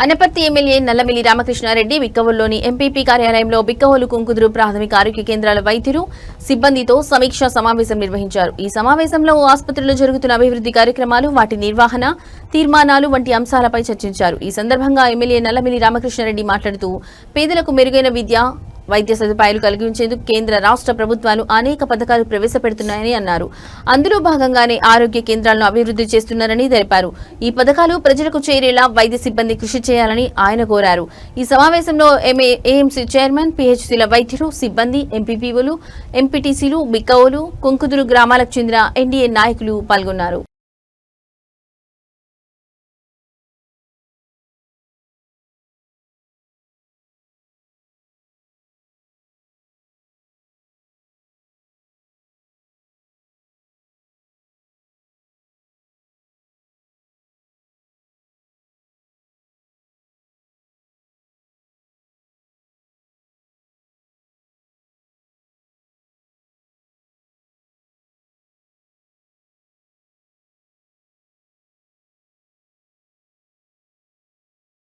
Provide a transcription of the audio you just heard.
Anaparthi MLA Nallamilli Ramakrishna Reddy బిక్కవోలులోని MPP కార్యాలయంలో బిక్కవోలు కుంకుదురు ప్రాథమిక ఆరోగ్య కేంద్రాల వైద్యులు సిబ్బందితో సమీక్షా సమావేశం నిర్వహించారు. ఈ సమావేశంలో ఆసుపత్రిలో జరుగుతున్న అభివృద్ధి కార్యక్రమాలు వాటి నిర్వహణ తీర్మానాలు వంటి అంశాలపై చర్చించారు. ఈ సందర్భంగా ఎమ్మెల్యే నల్లమిల్లి రామకృష్ణారెడ్డి మాట్లాడుతూ పేదలకు మెరుగైన విద్య వైద్య సదుపాయాలు కలిగించేందుకు కేంద్ర రాష్ట్ర ప్రభుత్వాలు అనేక పథకాలు ప్రవేశపెడుతున్నాయని అన్నారు. అందులో భాగంగానే ఆరోగ్య కేంద్రాలను అభివృద్ధి చేస్తున్నారని తెలిపారు. ఈ పథకాలు ప్రజలకు చేరేలా వైద్య సిబ్బంది కృషి చేయాలని ఆయన కోరారు. ఈ సమావేశంలో ఏఎంసీ చైర్మన్ పిహెచ్సీల వైద్యులు సిబ్బంది ఎంపీపీఓలు ఎంపీటీసీలు బిక్కవోలు కుంకుదురు గ్రామాలకు చెందిన ఎన్డీఏ నాయకులు పాల్గొన్నారు.